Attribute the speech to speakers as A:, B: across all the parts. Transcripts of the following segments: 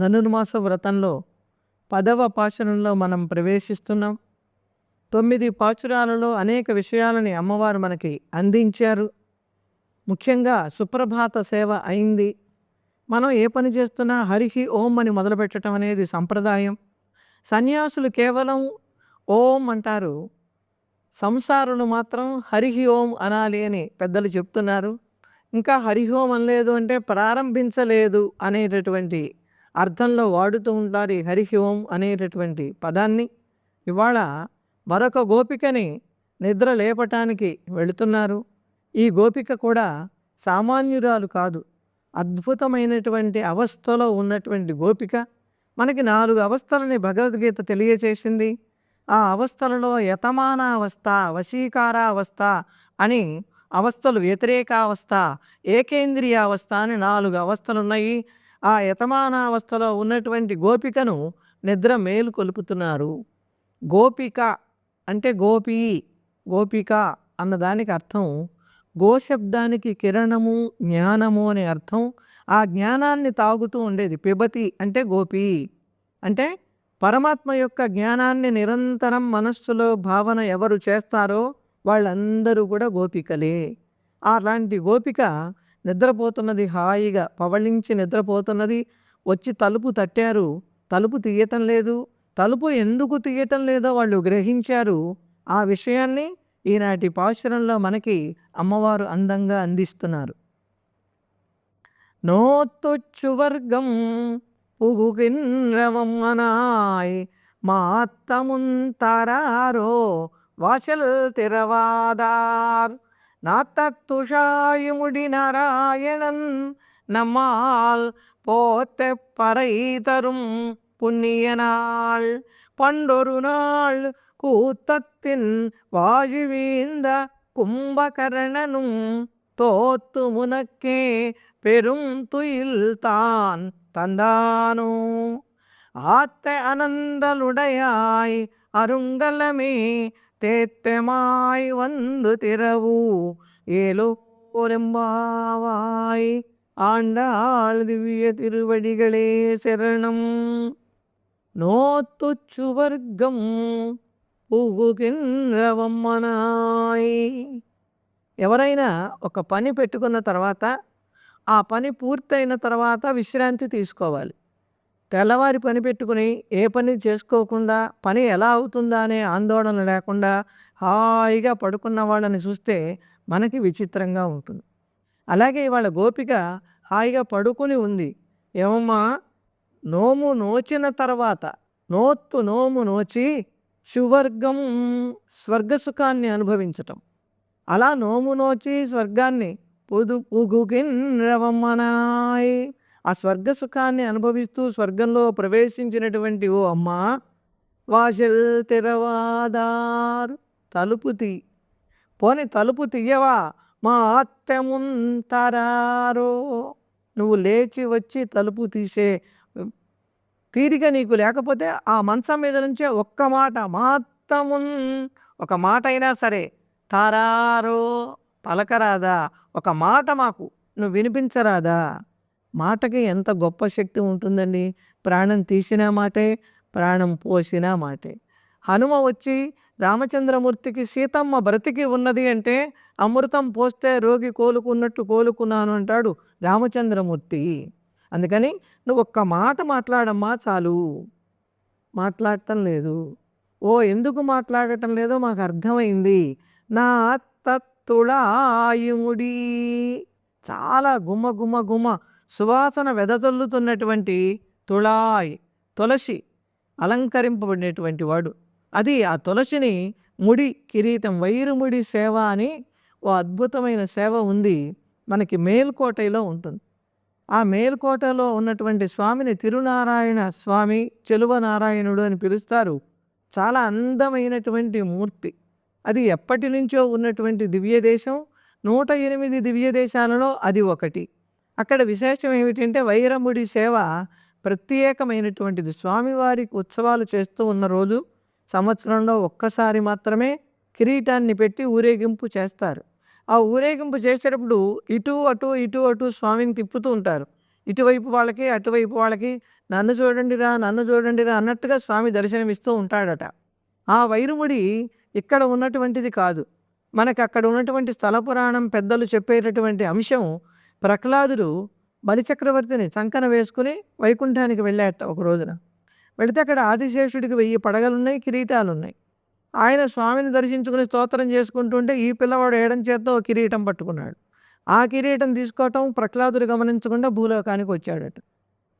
A: ధనుర్మాస వ్రతంలో పదవ పాశురంలో మనం ప్రవేశిస్తున్నాం. తొమ్మిది పాచురాలలో అనేక విషయాలని అమ్మవారు మనకి అందించారు. ముఖ్యంగా సుప్రభాత సేవ అయింది. మనం ఏ పని చేస్తున్నా హరిహి ఓం అని మొదలుపెట్టడం అనేది సంప్రదాయం. సన్యాసులు కేవలం ఓం అంటారు. సంసారులు మాత్రం హరిహి ఓం అనాలి అని పెద్దలు చెప్తున్నారు. ఇంకా హరిహోం అనలేదు అంటే ప్రారంభించలేదు అనేటటువంటి అర్థంలో వాడుతూ ఉంటారు ఈ హరిహి ఓం అనేటటువంటి పదాన్ని. ఇవాళ మరొక గోపికని నిద్ర లేపటానికి వెళుతున్నారు. ఈ గోపిక కూడా సామాన్యురాలు కాదు. అద్భుతమైనటువంటి అవస్థలో ఉన్నటువంటి గోపిక. మనకి నాలుగు అవస్థలని భగవద్గీత తెలియచేసింది ఆ అవస్థలలో యతమానావస్థ అవస్థ అని అవస్థలు వ్యతిరేకావస్థ అవస్థ అవస్థ అని నాలుగు అవస్థలు ఉన్నాయి ఆ యతమానావస్థలో ఉన్నటువంటి గోపికను నిద్ర మేలు కొలుపుతున్నారు. గోపిక అంటే గోపి గోపిక అన్నదానికి అర్థం గోశబ్దానికి కిరణము జ్ఞానము అనే అర్థం ఆ జ్ఞానాన్ని తాగుతూ ఉండేది. పిబతి అంటే గోపి. అంటే పరమాత్మ యొక్క జ్ఞానాన్ని నిరంతరం మనస్సులో భావన ఎవరు చేస్తారో వాళ్ళందరూ కూడా గోపికలే. అలాంటి గోపిక నిద్రపోతున్నది హాయిగా పవళించి నిద్రపోతున్నది వచ్చి తలుపు తట్టారు. తలుపు తీయటం లేదు. తలుపు ఎందుకు తీయటం లేదో వాళ్ళు గ్రహించారు. ఆ విషయాన్ని ఈనాటి పాశురంలో మనకి అమ్మవారు అందంగా అందిస్తున్నారు. నోత్తొచ్చు వర్గం పుగుకిన్రవమ్మనాయ్ మాత్తమున్ తారారో వాసల్ తిరవాదార్. நாத்தத்துஷாயுமுடி நாராயணன் நம்மால் போத்த பறை தரும் புண்ணிய நாள் பண்டொரு நாள் கூத்தத்தின் வாஜுவீந்த கும்பகரணனும் தோத்து முனக்கே பெரும் துயில் தான் தந்தானோ. ஆத்த அனந்தலுடையாய் அருங்கலமே தேத்தமாய் வந்து திறவு ஏலோ ஒரும்பாவாய் ஆண்டாள் திவ்ய திருவடிகளே శరణం నోతుచువర్గం పుగుకింద్రవమ్మనాయ్ ఎవరైనా ఒక పని పెట్టుకున్న తర్వాత ఆ పని పూర్తయిన తర్వాత విశ్రాంతి తీసుకోవాలి తెల్లవారి పని పెట్టుకుని ఏ పని చేసుకోకుండా పని ఎలా అవుతుందా అనే ఆందోళన లేకుండా హాయిగా పడుకున్న వాళ్ళని చూస్తే మనకి విచిత్రంగా ఉంటుంది. అలాగే ఇవాళ గోపిక హాయిగా పడుకుని ఉంది. ఏమమ్మా? నోము నోచిన తర్వాత నోత్తు నోము నోచి సువర్గం స్వర్గసుఖాన్ని అనుభవించటం. అలా నోము నోచి స్వర్గాన్ని పుదు పుగుకిన్రవమ్మనాయ్ ఆ స్వర్గ సుఖాన్ని అనుభవిస్తూ స్వర్గంలో ప్రవేశించినటువంటి ఓ అమ్మ వాషల్ తెరవాదారు తలుపు తీ పోని తలుపు తీయవా? మా అత్తముంతరారో నువ్వు లేచి వచ్చి తలుపు తీసే తీరిక నీకు లేకపోతే ఆ మంచం మీద నుంచే ఒక్క మాట మాత్రమున్ ఒక మాట అయినా సరే తారారో పలకరాదా? ఒక మాట మాకు నువ్వు వినిపించరాదా? మాటకి ఎంత గొప్ప శక్తి ఉంటుందండి? ప్రాణం తీసిన మాటే ప్రాణం పోసిన మాటే. హనుమ వచ్చి రామచంద్రమూర్తికి సీతమ్మ బ్రతికి ఉన్నది అంటే అమృతం పోస్తే రోగి కోలుకున్నట్టు కోలుకున్నాను అంటాడు రామచంద్రమూర్తి. అందుకని నువ్వు ఒక్క మాట మాట్లాడమ్మా చాలు. మాట్లాడటం లేదు. ఓ ఎందుకు మాట్లాడటం లేదో మాకు అర్థమైంది. నా తత్తుళాయుముడి చాలా గుమ్మ గుమ్మ గుమ్మ సువాసన వెదజల్లుతున్నటువంటి తుళాయ్ తులసి అలంకరింపబడినటువంటి వాడు. అది ఆ తులసిని ముడి కిరీటం వైరుముడి సేవ అని ఓ అద్భుతమైన సేవ ఉంది మనకి మేల్కోటలో ఉంటుంది. ఆ మేల్కోటలో ఉన్నటువంటి స్వామిని తిరునారాయణ స్వామి చెలువ నారాయణుడు అని పిలుస్తారు. చాలా అందమైనటువంటి మూర్తి. అది ఎప్పటి నుంచో ఉన్నటువంటి దివ్య దేశం నూట ఎనిమిది దివ్య దేశాలలో అది ఒకటి. అక్కడ విశేషం ఏమిటంటే వైరముడి సేవ ప్రత్యేకమైనటువంటిది. స్వామివారికి ఉత్సవాలు చేస్తూ ఉన్న రోజు సంవత్సరంలో ఒక్కసారి మాత్రమే కిరీటాన్ని పెట్టి ఊరేగింపు చేస్తారు. ఆ ఊరేగింపు చేసేటప్పుడు ఇటు అటు ఇటు అటు స్వామిని తిప్పుతూ ఉంటారు. ఇటువైపు వాళ్ళకి అటువైపు వాళ్ళకి నన్ను చూడండిరా నన్ను చూడండిరా అన్నట్టుగా స్వామి దర్శనమిస్తూ ఉంటాడట. ఆ వైరుముడి ఇక్కడ ఉన్నటువంటిది కాదు. మనకు అక్కడ ఉన్నటువంటి స్థల పురాణం పెద్దలు చెప్పేటటువంటి అంశం ప్రహ్లాదుడు బలిచక్రవర్తిని చంకన వేసుకుని వైకుంఠానికి వెళ్ళాట ఒక రోజున. వెళితే అక్కడ ఆదిశేషుడికి వెయ్యి పడగలున్నాయి కిరీటాలున్నాయి. ఆయన స్వామిని దర్శించుకుని స్తోత్రం చేసుకుంటుంటే ఈ పిల్లవాడు ఏడం చేత్తో ఓ కిరీటం పట్టుకున్నాడు. ఆ కిరీటం తీసుకోవటం ప్రహ్లాదుడు గమనించకుండా భూలోకానికి వచ్చాడట.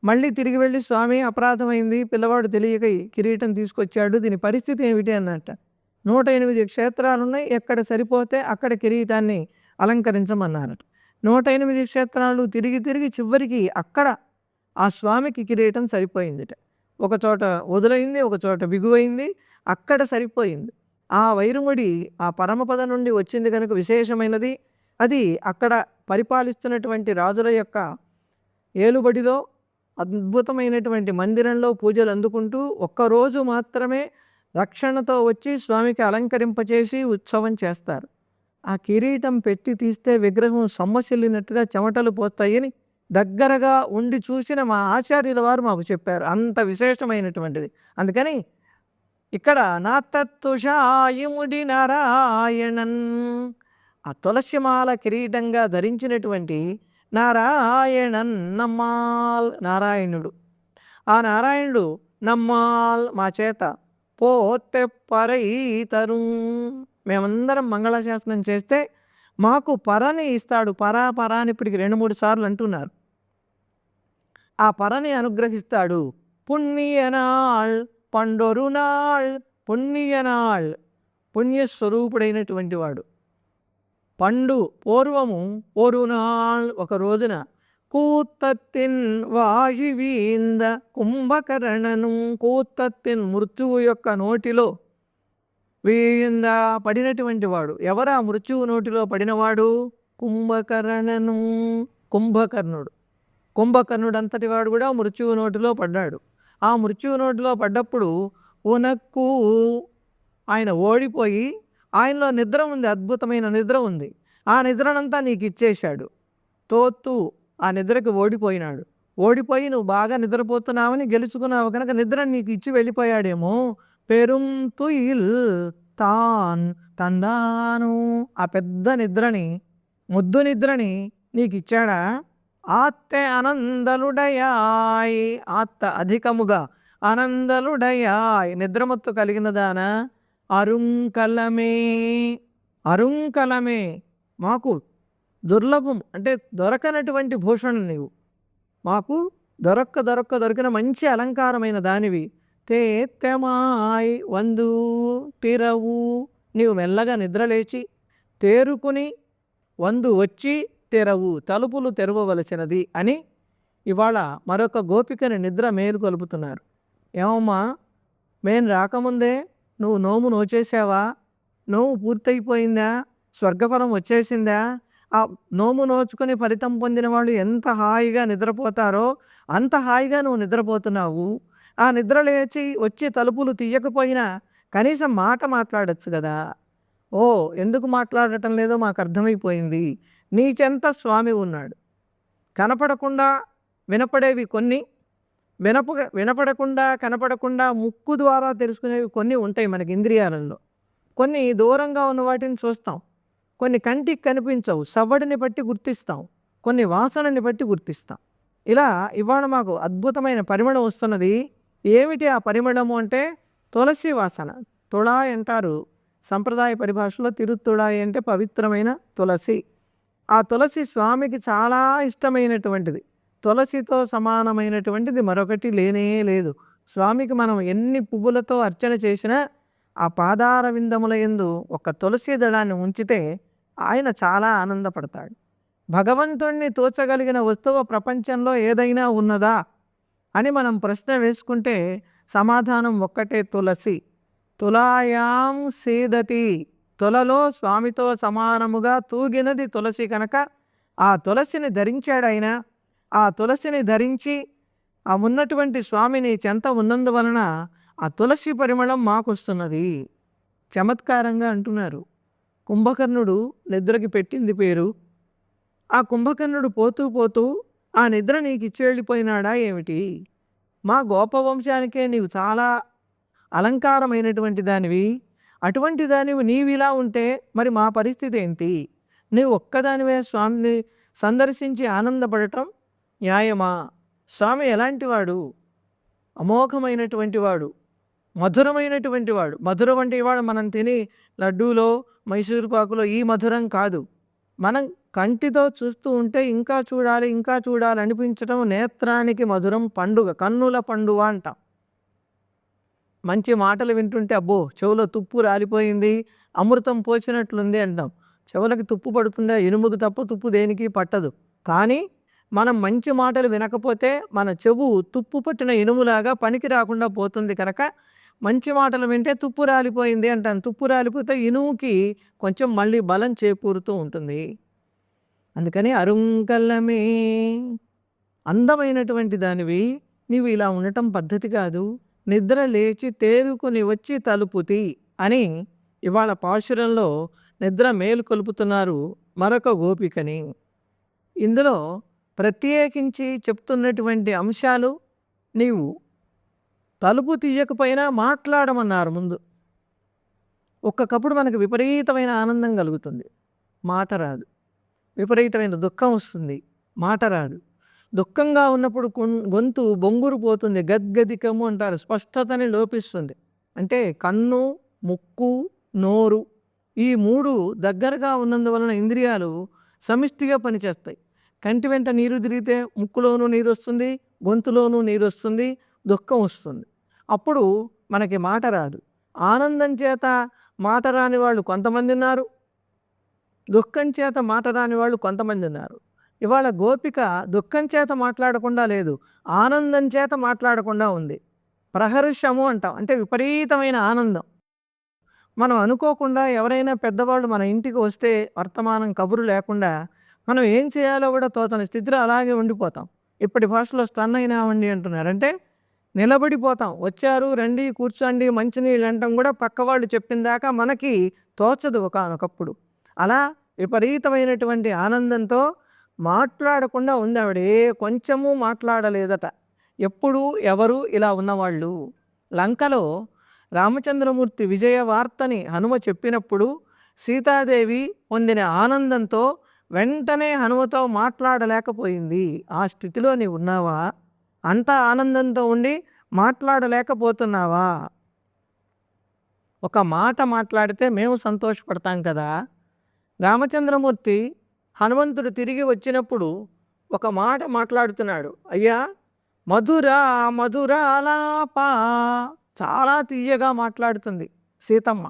A: మళ్ళీ తిరిగి వెళ్ళి స్వామి అపరాధమైంది పిల్లవాడు తెలియక కిరీటం తీసుకొచ్చాడు దీని పరిస్థితి ఏమిటి? అన్నట్ట నూట ఎనిమిది క్షేత్రాలున్నాయి ఎక్కడ సరిపోతే అక్కడ కిరీటాన్ని అలంకరించమన్నారట. నూట ఎనిమిది క్షేత్రాలు తిరిగి తిరిగి చివరికి అక్కడ ఆ స్వామికి కిరీటం సరిపోయిందిట. ఒక చోట వదులైంది ఒక చోట బిగువైంది అక్కడ సరిపోయింది. ఆ వైరుముడి ఆ పరమపద నుండి వచ్చింది కనుక విశేషమైనది. అది అక్కడ పరిపాలిస్తున్నటువంటి రాజుల యొక్క ఏలుబడిలో అద్భుతమైనటువంటి మందిరంలో పూజలు అందుకుంటూ ఒక్కరోజు మాత్రమే రక్షణతో వచ్చి స్వామికి అలంకరింపచేసి ఉత్సవం చేస్తారు. ఆ కిరీటం పెట్టి తీస్తే విగ్రహం సొమ్మసిల్లినట్టుగా చెమటలు పోస్తాయని దగ్గరగా ఉండి చూసిన మా ఆచార్యుల వారు మాకు చెప్పారు. అంత విశేషమైనటువంటిది. అందుకని ఇక్కడ నా తత్తుషాయముడి నారాయణన్ ఆ తులసిమాల కిరీటంగా ధరించినటువంటి నారాయణన్ నమ్మాల్ నారాయణుడు. ఆ నారాయణుడు నమ్మాల్ మా చేత పోతే పరైతరు మేమందరం మంగళాశాసనం చేస్తే మాకు పరని ఇస్తాడు పరా పరా అని ఇప్పటికి రెండు మూడు సార్లు అంటున్నారు. ఆ పరని అనుగ్రహిస్తాడు. పుణ్యనాళ్ పండొరునాళ్ పుణ్యనాళ్ పుణ్యస్వరూపుడైనటువంటి వాడు. పండు పూర్వము ఒరునాళ్ ఒక రోజున కూత్తత్తిన్ వాయువీంద కుంభకరణను కూత్తత్తిన్ మృత్యువు యొక్క నోటిలో వీంద పడినటువంటి వాడు. ఎవరా మృత్యువు నోటిలో పడినవాడు? కుంభకర్ణను. కుంభకర్ణుడు. కుంభకర్ణుడు అంతటి వాడు కూడా మృత్యువు నోటిలో పడ్డాడు. ఆ మృత్యువు నోటిలో పడ్డప్పుడు ఉనక్కు ఆయన ఓడిపోయి ఆయనలో నిద్ర ఉంది అద్భుతమైన నిద్ర ఉంది. ఆ నిద్రనంతా నీకు ఇచ్చేశాడు. తోత్తు. ఆ నిద్రకి ఓడిపోయినాడు. ఓడిపోయి నువ్వు బాగా నిద్రపోతున్నావని గెలుచుకున్నావు కనుక నిద్ర నీకు ఇచ్చి వెళ్ళిపోయాడేమో. పెరుం తుయిల్ తాన్ తందాను. ఆ పెద్ద నిద్రని ముద్దు నిద్రని నీకు ఇచ్చాడా? ఆత్తే ఆనందలుడయాయ్ ఆత్త అధికముగా ఆనందలుడయాయ్ నిద్రమత్తు కలిగినదానా అరుంకలమే అరుంకలమే మాకు దుర్లభం అంటే దొరకనటువంటి భూషణం నీవు. మాకు దొరక్క దొరక్క దొరికిన మంచి అలంకారమైన దానివి. తేత్తెమాయ్ వందు తిరవు. నీవు మెల్లగా నిద్రలేచి తేరుకుని వందు వచ్చి తెరవు తలుపులు తెరవవలసినది అని ఇవాళ మరొక గోపికని నిద్ర మేలు కలుపుతున్నారు ఏమమ్మా మేము రాకముందే నువ్వు నోము నోచేసావా నోము పూర్తయిపోయిందా? స్వర్గఫలం వచ్చేసిందా? ఆ నోము నోచుకొని ఫలితం పొందిన వాళ్ళు ఎంత హాయిగా నిద్రపోతారో అంత హాయిగా నువ్వు నిద్రపోతున్నావు. ఆ నిద్ర లేచి వచ్చి తలుపులు తీయకపోయినా కనీసం మాట మాట్లాడచ్చు కదా. ఓ ఎందుకు మాట్లాడటం లేదో మాకు అర్థమైపోయింది. నీ చెంత స్వామి ఉన్నాడు. కనపడకుండా వినపడేవి కొన్ని వినప వినపడకుండా కనపడకుండా ముక్కు ద్వారా తెలుసుకునేవి కొన్ని ఉంటాయి మనకి ఇంద్రియాలలో. కొన్ని దూరంగా ఉన్న వాటిని చూస్తాం. కొన్ని కంటికి కనిపించవు సవ్వడిని బట్టి గుర్తిస్తాం కొన్ని వాసనని బట్టి గుర్తిస్తాం ఇలా ఇవాళ మాకు అద్భుతమైన పరిమళం వస్తున్నది. ఏమిటి ఆ పరిమళము అంటే? తులసి వాసన. తుళాయ్ అంటారు సంప్రదాయ పరిభాషలో తిరుత్తుళాయి అంటే పవిత్రమైన తులసి. ఆ తులసి స్వామికి చాలా ఇష్టమైనటువంటిది. తులసితో సమానమైనటువంటిది మరొకటి లేనే లేదు. స్వామికి మనం ఎన్ని పువ్వులతో అర్చన చేసినా ఆ పాదార విందముల ఎందు ఒక తులసి దళాన్ని ఉంచితే ఆయన చాలా ఆనందపడతాడు. భగవంతుణ్ణి తోచగలిగిన వస్తువు ప్రపంచంలో ఏదైనా ఉన్నదా? అని మనం ప్రశ్న వేసుకుంటే సమాధానం ఒక్కటే తులసి. తులాయాం సీదతి. తులలో స్వామితో సమానముగా తూగినది తులసి కనుక ఆ తులసిని ధరించాడు ఆయన. ఆ తులసిని ధరించి ఆ ఉన్నటువంటి స్వామిని చెంత ఉన్నందువలన ఆ తులసి పరిమళం మాకొస్తున్నది. చమత్కారంగా అంటున్నారు. కుంభకర్ణుడు నిద్రకి పెట్టింది పేరు. ఆ కుంభకర్ణుడు పోతూ పోతూ ఆ నిద్ర నీకు ఇచ్చి వెళ్ళిపోయినాడా ఏమిటి? మా గోపవంశానికే నీవు చాలా అలంకారమైనటువంటి దానివి. అటువంటి దానివి నీవిలా ఇలా ఉంటే మరి మా పరిస్థితి ఏంటి నీవు ఒక్కదానివే స్వామిని సందర్శించి ఆనందపడటం న్యాయమా? స్వామి ఎలాంటివాడు? అమోఘమైనటువంటి వాడు. మధురమైనటువంటి వాడు. మధురం అంటే వాడు మనం తిని లడ్డూలో మైసూరు పాకులో ఈ మధురం కాదు. మనం కంటితో చూస్తూ ఉంటే ఇంకా చూడాలి ఇంకా చూడాలి అనిపించడం నేత్రానికి మధురం పండుగ కన్నుల పండుగ అంటాం. మంచి మాటలు వింటుంటే అబ్బో చెవులో తుప్పు రాలిపోయింది అమృతం పోసినట్లుంది అంటాం. చెవులకి తుప్పు పడుతుందా? ఇనుముకు తప్ప తుప్పు దేనికి పట్టదు. కానీ మనం మంచి మాటలు వినకపోతే మన చెవు తుప్పు పట్టిన ఇనుములాగా పనికి రాకుండా పోతుంది కనుక మంచి మాటలు వింటే తుప్పు రాలిపోయింది అంటాను. తుప్పు రాలిపోతే ఇనుముకి కొంచెం మళ్ళీ బలం చేకూరుతూ ఉంటుంది. అందుకని అరుంకల్లమే అందమైనటువంటి దానివి. నీవు ఇలా ఉండటం పద్ధతి కాదు. నిద్ర లేచి తేరుకొని వచ్చి తలుపుతి అని ఇవాళ పాశురంలో నిద్ర మేలు కొలుపుతున్నారు మరొక గోపికని. ఇందులో ప్రత్యేకించి చెప్తున్నటువంటి అంశాలు నీవు తలుపు తీయకపోయినా మాట్లాడమన్నారు ముందు. ఒక్కొక్కప్పుడు మనకు విపరీతమైన ఆనందం కలుగుతుంది. మాట రాదు. విపరీతమైన దుఃఖం వస్తుంది. మాట రాదు. దుఃఖంగా ఉన్నప్పుడు గొంతు బొంగురు పోతుంది. గద్గదికము అంటారు. స్పష్టతని లోపిస్తుంది. అంటే కన్ను ముక్కు నోరు ఈ మూడు దగ్గరగా ఉన్నందువలన ఇంద్రియాలు సమిష్టిగా పనిచేస్తాయి. కంటి వెంట నీరు తిరిగితే ముక్కులోనూ నీరు వస్తుంది గొంతులోనూ నీరు వస్తుంది దుఃఖం వస్తుంది. అప్పుడు మనకి మాట రాదు. ఆనందం చేత మాట రాని వాళ్ళు కొంతమంది ఉన్నారు. దుఃఖం చేత మాట రాని వాళ్ళు కొంతమంది ఉన్నారు. ఇవాళ గోపిక దుఃఖం చేత మాట్లాడకుండా లేదు. ఆనందం చేత మాట్లాడకుండా ఉంది. ప్రహర్షము అంటాం. అంటే విపరీతమైన ఆనందం. మనం అనుకోకుండా ఎవరైనా పెద్దవాళ్ళు మన ఇంటికి వస్తే వర్తమానం కబురు లేకుండా మనం ఏం చేయాలో కూడా తోచని స్థితిలో అలాగే ఉండిపోతాం. ఇప్పటి భాషలో స్టన్ అయినామండి అంటున్నారు. అంటే నిలబడిపోతాం. వచ్చారు రండి కూర్చోండి మంచినీళ్ళు అంటాం కూడా పక్కవాళ్ళు చెప్పిన దాకా మనకి తోచదు ఒకనొకప్పుడు. అలా విపరీతమైనటువంటి ఆనందంతో మాట్లాడకుండా ఉంది ఆవిడ ఏ కొంచెము మాట్లాడలేదట. ఎప్పుడు ఎవరు ఇలా ఉన్నవాళ్ళు. లంకలో రామచంద్రమూర్తి విజయ వార్తని హనుమ చెప్పినప్పుడు సీతాదేవి పొందిన ఆనందంతో వెంటనే హనుమతో మాట్లాడలేకపోయింది. ఆ స్థితిలో నీవు ఉన్నావా అంత ఆనందంతో ఉండి మాట్లాడలేకపోతున్నావా? ఒక మాట మాట్లాడితే మేము సంతోషపడతాం కదా? రామచంద్రమూర్తి హనుమంతుడు తిరిగి వచ్చినప్పుడు ఒక మాట మాట్లాడుతున్నాడు. అయ్యా మధుర మధుర ఆలాప చాలా తీయగా మాట్లాడుతుంది సీతమ్మ.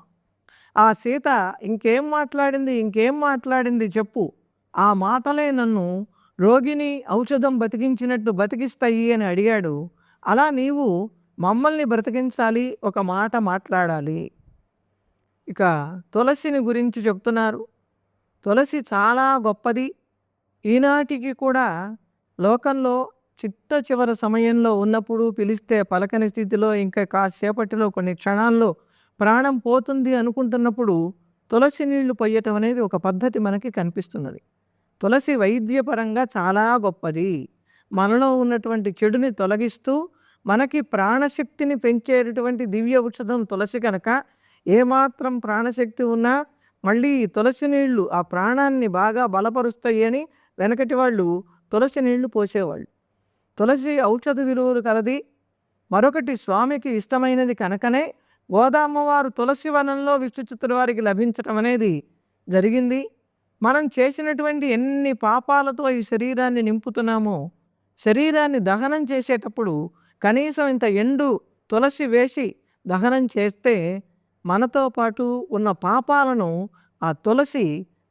A: ఆ సీత ఇంకేం మాట్లాడింది ఇంకేం మాట్లాడింది చెప్పు. ఆ మాటలే నన్ను రోగిని ఔషధం బతికించినట్టు బతికిస్తాయి అని అడిగాడు. అలా నీవు మమ్మల్ని బ్రతికించాలి ఒక మాట మాట్లాడాలి. ఇక తులసిని గురించి చెప్తున్నారు. తులసి చాలా గొప్పది. ఈనాటికి కూడా లోకంలో చిట్ట చివరి సమయంలో ఉన్నప్పుడు పిలిస్తే పలకని స్థితిలో ఇంకా కాసేపటిలో కొన్ని క్షణాల్లో ప్రాణం పోతుంది అనుకుంటున్నప్పుడు తులసి నీళ్ళు పొయ్యటం అనేది ఒక పద్ధతి మనకి కనిపిస్తున్నది. తులసి వైద్యపరంగా చాలా గొప్పది. మనలో ఉన్నటువంటి చెడుని తొలగిస్తూ మనకి ప్రాణశక్తిని పెంచేటటువంటి దివ్య ఔషధం తులసి కనుక ఏమాత్రం ప్రాణశక్తి ఉన్నా మళ్ళీ ఈ తులసి నీళ్ళు ఆ ప్రాణాన్ని బాగా బలపరుస్తాయి అని వెనకటి వాళ్ళు తులసి నీళ్ళు పోసేవాళ్ళు. తులసి ఔషధ విలువలు కలది. మరొకటి స్వామికి ఇష్టమైనది కనుకనే గోదామ్మవారు తులసి వనంలో విష్ణుచిత్తుల వారికి లభించటం అనేది జరిగింది. మనం చేసినటువంటి ఎన్ని పాపాలతో ఈ శరీరాన్ని నింపుతున్నామో శరీరాన్ని దహనం చేసేటప్పుడు కనీసం ఇంత ఎండు తులసి వేసి దహనం చేస్తే మనతో పాటు ఉన్న పాపాలను ఆ తులసి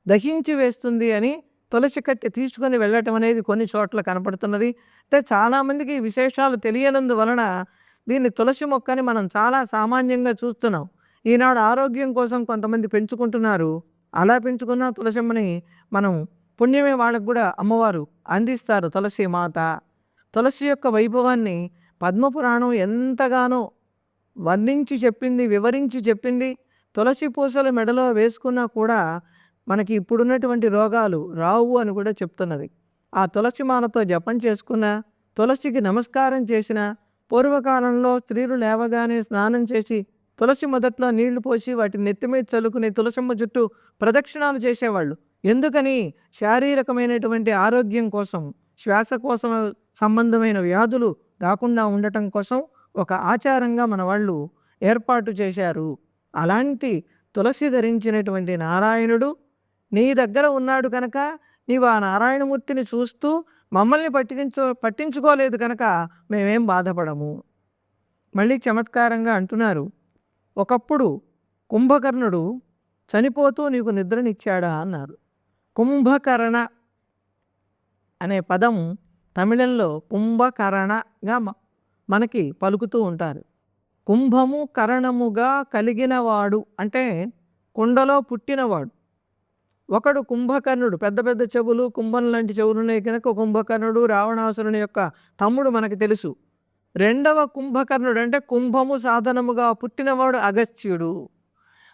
A: దహించి వేస్తుంది అని తులసి కట్టి తీసుకొని వెళ్ళటం అనేది కొన్ని చోట్ల కనపడుతున్నది. అయితే చాలామందికి ఈ విశేషాలు తెలియనందువలన దీన్ని తులసి మొక్కని మనం చాలా సామాన్యంగా చూస్తున్నాం. ఈనాడు ఆరోగ్యం కోసం కొంతమంది పెంచుకుంటున్నారు. అలా పెంచుకున్న తులసమ్మని మనం పుణ్యమే వాళ్ళకు కూడా అమ్మవారు అందిస్తారు. తులసి మాత. తులసి యొక్క వైభవాన్ని పద్మపురాణం ఎంతగానో వర్ణించి చెప్పింది వివరించి చెప్పింది. తులసి పూసలు మెడలో వేసుకున్నా కూడా మనకి ఇప్పుడున్నటువంటి రోగాలు రావు అని కూడా చెప్తున్నది. ఆ తులసి మాలతో జపం చేసుకున్న తులసికి నమస్కారం చేసిన పూర్వకాలంలో స్త్రీలు లేవగానే స్నానం చేసి తులసి మొదట్లో నీళ్ళు పోసి వాటిని నెత్తి మీద చల్లుకుని తులసమ్మ చుట్టూ ప్రదక్షిణాలు చేసేవాళ్ళు. ఎందుకని? శారీరకమైనటువంటి ఆరోగ్యం కోసం శ్వాసకోశ సంబంధమైన వ్యాధులు రాకుండా ఉండటం కోసం ఒక ఆచారంగా మన వాళ్ళు ఏర్పాటు చేశారు. అలాంటి తులసి ధరించినటువంటి నారాయణుడు నీ దగ్గర ఉన్నాడు కనుక నీవు ఆ నారాయణమూర్తిని చూస్తూ మమ్మల్ని పట్టించు పట్టించుకోలేదు కనుక మేమేం బాధపడము. మళ్ళీ చమత్కారంగా అంటున్నారు. ఒకప్పుడు కుంభకర్ణుడు చనిపోతూ నీకు నిద్రనిచ్చాడా అన్నారు. కుంభకర్ణ అనే పదం తమిళంలో కుంభకరణగా మ- మనకి పలుకుతూ ఉంటారు. కుంభము కరణముగా కలిగినవాడు అంటే కుండలో పుట్టినవాడు. ఒకడు కుంభకర్ణుడు పెద్ద పెద్ద చెవులు కుంభం లాంటి చెవులు ఉన్నాయి కనుక కుంభకర్ణుడు రావణాసురుని యొక్క తమ్ముడు మనకు తెలుసు. రెండవ కుంభకర్ణుడు అంటే కుంభము సాధనముగా పుట్టినవాడు అగస్త్యుడు.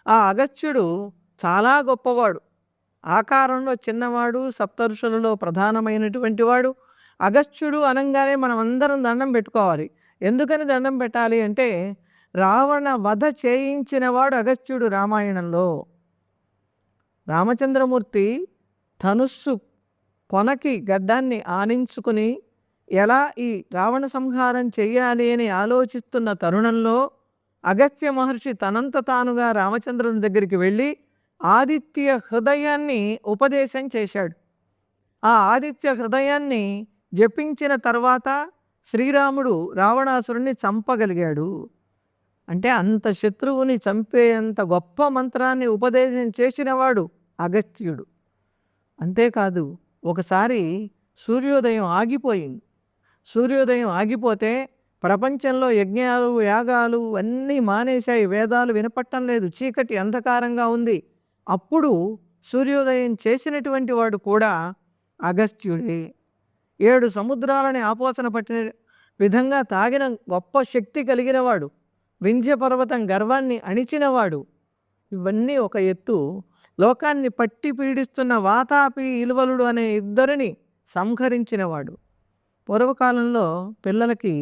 A: ఆ అగస్త్యుడు చాలా గొప్పవాడు. ఆకారంలో చిన్నవాడు సప్తరుషులలో ప్రధానమైనటువంటి వాడు. అగస్త్యుడు అనగానే మనం అందరం దండం పెట్టుకోవాలి. ఎందుకని దండం పెట్టాలి అంటే రావణ వధ చేయించినవాడు అగస్త్యుడు రామాయణంలో. రామచంద్రమూర్తి ధనుస్సు కొనకి గడ్డాన్ని ఆనించుకుని ఎలా ఈ రావణ సంహారం చెయ్యాలి అని ఆలోచిస్తున్న తరుణంలో అగస్త్య మహర్షి తనంత తానుగా రామచంద్రుని దగ్గరికి వెళ్ళి ఆదిత్య హృదయాన్ని ఉపదేశం చేశాడు. ఆ ఆదిత్య హృదయాన్ని జపించిన తర్వాత శ్రీరాముడు రావణాసురుణ్ణి చంపగలిగాడు. అంటే అంత శత్రువుని చంపేంత గొప్ప మంత్రాన్ని ఉపదేశం చేసినవాడు అగస్త్యుడు. అంతేకాదు ఒకసారి సూర్యోదయం ఆగిపోయింది. సూర్యోదయం ఆగిపోతే ప్రపంచంలో యజ్ఞాలు యాగాలు అన్నీ మానేశాయి. వేదాలు వినపట్టం లేదు. చీకటి అంధకారంగా ఉంది. అప్పుడు సూర్యోదయం చేసినటువంటి వాడు కూడా అగస్త్యుడే. ఏడు సముద్రాలని ఆపోసన పట్టిన విధంగా తాగిన గొప్ప శక్తి కలిగినవాడు వింధ్య పర్వతం గర్వాన్ని అణిచినవాడు ఇవన్నీ ఒక ఎత్తు. లోకాన్ని పట్టి పీడిస్తున్న వాతాపి ఇలువలుడు అనే ఇద్దరిని సంహరించినవాడు పూర్వకాలంలో పిల్లలకి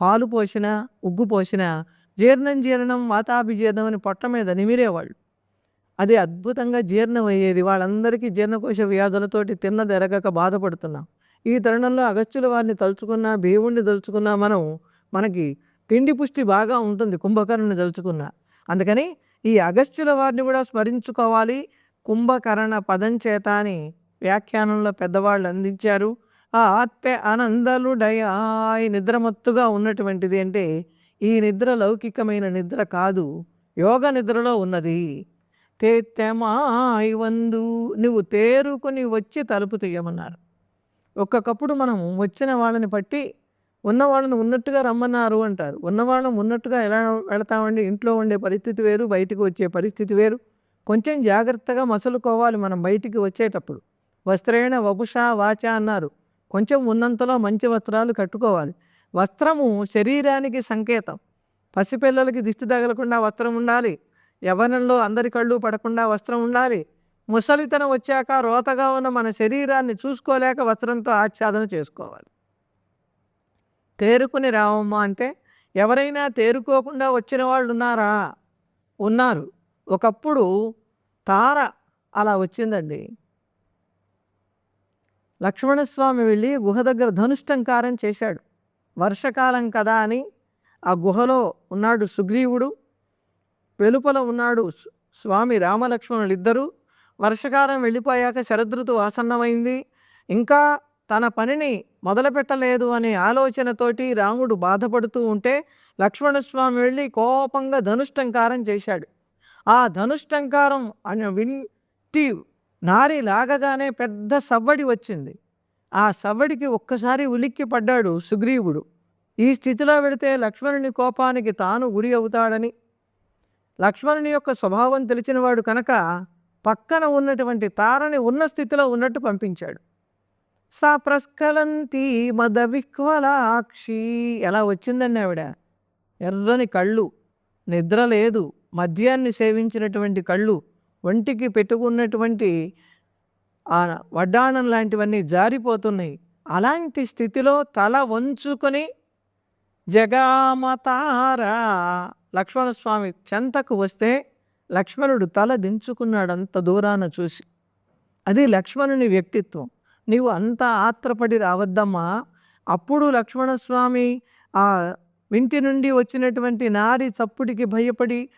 A: పాలు పోసినా ఉగ్గు పోసిన జీర్ణం జీర్ణం వాతాభిజీర్ణం అని పొట్ట మీద నిమిరేవాళ్ళు. అది అద్భుతంగా జీర్ణం అయ్యేది వాళ్ళందరికీ జీర్ణకోశ వ్యాధులతోటి తిన్నది ఎరగక బాధపడుతున్నాం. ఈ తరుణంలో అగస్త్యుల వారిని తలుచుకున్నా భీవుణ్ణి తలుచుకున్నా మనం మనకి తిండి పుష్టి బాగా ఉంటుంది కుంభకర్ణుని తలుచుకున్నా. అందుకని ఈ అగస్త్యుల వారిని కూడా స్మరించుకోవాలి. కుంభకర్ణ పదం చేత అని వ్యాఖ్యానంలో పెద్దవాళ్ళు అందించారు. ఆ ఆత్తే ఆనందలుడయాయ్ నిద్రమత్తుగా ఉన్నటువంటిది అంటే ఈ నిద్ర లౌకికమైన నిద్ర కాదు యోగ నిద్రలో ఉన్నది. తేత్తెమాయ్ వందు నువ్వు తేరుకొని వచ్చి తలుపు తీయమన్నారు. ఒక్కొక్కప్పుడు మనం వచ్చిన వాళ్ళని బట్టి ఉన్నవాళ్ళని ఉన్నట్టుగా రమ్మన్నారు అంటారు. ఉన్నవాళ్ళం ఉన్నట్టుగా ఎలా వెళతామండి? ఇంట్లో ఉండే పరిస్థితి వేరు బయటకు వచ్చే పరిస్థితి వేరు. కొంచెం జాగ్రత్తగా మసలుకోవాలి మనం బయటికి వచ్చేటప్పుడు. వస్త్రేణ వపుష వాచ అన్నారు. కొంచెం ఉన్నంతలో మంచి వస్త్రాలు కట్టుకోవాలి. వస్త్రము శరీరానికి సంకేతం. పసిపిల్లలకి దిష్టి తగలకుండా వస్త్రం ఉండాలి. యవనంలో అందరి కళ్ళు పడకుండా వస్త్రం ఉండాలి. ముసలితనం వచ్చాక రోతగా ఉన్న మన శరీరాన్ని చూసుకోలేక వస్త్రంతో ఆచ్ఛాదన చేసుకోవాలి. తేరుకుని రావమ్మ అంటే ఎవరైనా తేరుకోకుండా వచ్చిన వాళ్ళు ఉన్నారా? ఉన్నారు. ఒకప్పుడు తార అలా వచ్చిందండి. లక్ష్మణస్వామి వెళ్ళి గుహ దగ్గర ధనుష్టంకారం చేశాడు. వర్షకాలం కదా అని ఆ గుహలో ఉన్నాడు సుగ్రీవుడు వెలుపల ఉన్నాడు స్వామి రామలక్ష్మణులు ఇద్దరు వర్షకాలం వెళ్ళిపోయాక శరదృతు ఆసన్నమైంది. ఇంకా తన పనిని మొదలుపెట్టలేదు అనే ఆలోచనతోటి రాముడు బాధపడుతూ ఉంటే లక్ష్మణస్వామి వెళ్ళి కోపంగా ధనుష్టంకారం చేశాడు. ఆ ధనుష్టంకారం అని వింటి నారి లాగగానే పెద్ద సవ్వడి వచ్చింది. ఆ సవ్వడికి ఒక్కసారి ఉలిక్కి పడ్డాడు సుగ్రీవుడు. ఈ స్థితిలో వెడితే లక్ష్మణుని కోపానికి తాను గురి అవుతాడని. లక్ష్మణుని యొక్క స్వభావం తెలిసినవాడు కనుక పక్కన ఉన్నటువంటి తారని ఉన్న స్థితిలో ఉన్నట్టు పంపించాడు. సా ప్రస్ఖలంతి మద విక్వలాక్షి ఎలా వచ్చిందండి ఆవిడ? ఎర్రని కళ్ళు నిద్ర లేదు మద్యాన్ని సేవించినటువంటి కళ్ళు ఒంటికి పెట్టుకున్నటువంటి ఆ వడ్డాణం లాంటివన్నీ జారిపోతున్నాయి. అలాంటి స్థితిలో తల వంచుకొని జగామతారా లక్ష్మణస్వామి చెంతకు వస్తే లక్ష్మణుడు తల దించుకున్నాడు అంత దూరాన చూసి. అది లక్ష్మణుని వ్యక్తిత్వం. నీవు అంత ఆత్రపడి రావద్దమ్మా. అప్పుడు లక్ష్మణస్వామి ఆ వింటి నుండి వచ్చినటువంటి నారి చప్పుడికి భయపడి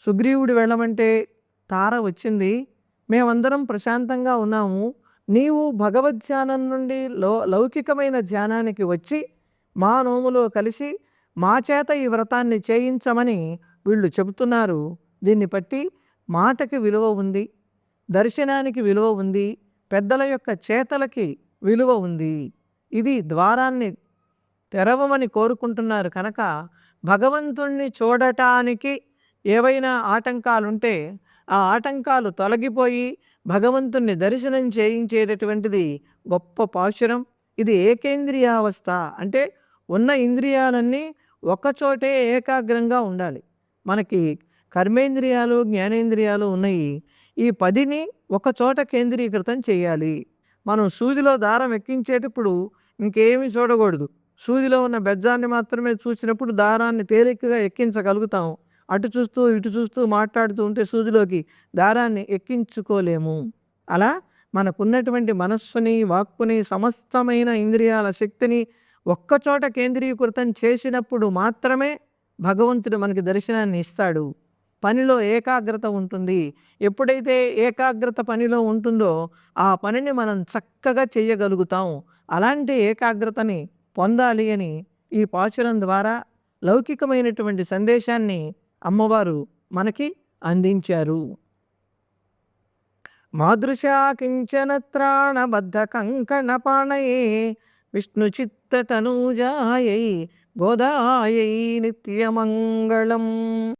A: సుగ్రీవుడు వెళ్ళమంటే తార వచ్చింది. మేమందరం ప్రశాంతంగా ఉన్నాము. నీవు భగవద్ ధ్యానం నుండి లో లౌకికమైన ధ్యానానికి వచ్చి మా నోములో కలిసి మా చేత ఈ వ్రతాన్ని చేయించమని వీళ్ళు చెబుతున్నారు. దీన్ని బట్టి మాటకి విలువ ఉంది దర్శనానికి విలువ ఉంది పెద్దల యొక్క చేతలకి విలువ ఉంది. ఇది ద్వారాన్ని తెరవమని కోరుకుంటున్నారు కనుక భగవంతుణ్ణి చూడటానికి ఏవైనా ఆటంకాలుంటే ఆ ఆటంకాలు తొలగిపోయి భగవంతుణ్ణి దర్శనం చేయించేటటువంటిది గొప్ప పాశురం. ఇది ఏకేంద్రియావస్థ. అంటే ఉన్న ఇంద్రియాలన్నీ ఒక్కచోటే ఏకాగ్రంగా ఉండాలి. మనకి కర్మేంద్రియాలు జ్ఞానేంద్రియాలు ఉన్నాయి. ఈ పదిని ఒకచోట కేంద్రీకృతం చేయాలి. మనం సూదిలో దారం ఎక్కించేటప్పుడు ఇంకేమీ చూడకూడదు. సూదిలో ఉన్న బెజ్జాన్ని మాత్రమే చూసినప్పుడు దారాన్ని తేలికగా ఎక్కించగలుగుతాం. అటు చూస్తూ ఇటు చూస్తూ మాట్లాడుతూ ఉంటే సూదిలోకి దారాన్ని ఎక్కించుకోలేము. అలా మనకున్నటువంటి మనస్సుని వాక్కుని సమస్తమైన ఇంద్రియాల శక్తిని ఒక్కచోట కేంద్రీకృతం చేసినప్పుడు మాత్రమే భగవంతుడు మనకి దర్శనాన్ని ఇస్తాడు. పనిలో ఏకాగ్రత ఉంటుంది. ఎప్పుడైతే ఏకాగ్రత పనిలో ఉంటుందో ఆ పనిని మనం చక్కగా చేయగలుగుతాం. అలాంటి ఏకాగ్రతని పొందాలి అని ఈ పాచురం ద్వారా లౌకికమైనటువంటి సందేశాన్ని అమ్మవారు మనకి అందించారు. మాదృశా కించన త్రాణబద్ధ చిత్త విష్ణుచిత్తతనూజాయై గోదాయై నిత్యమంగళం.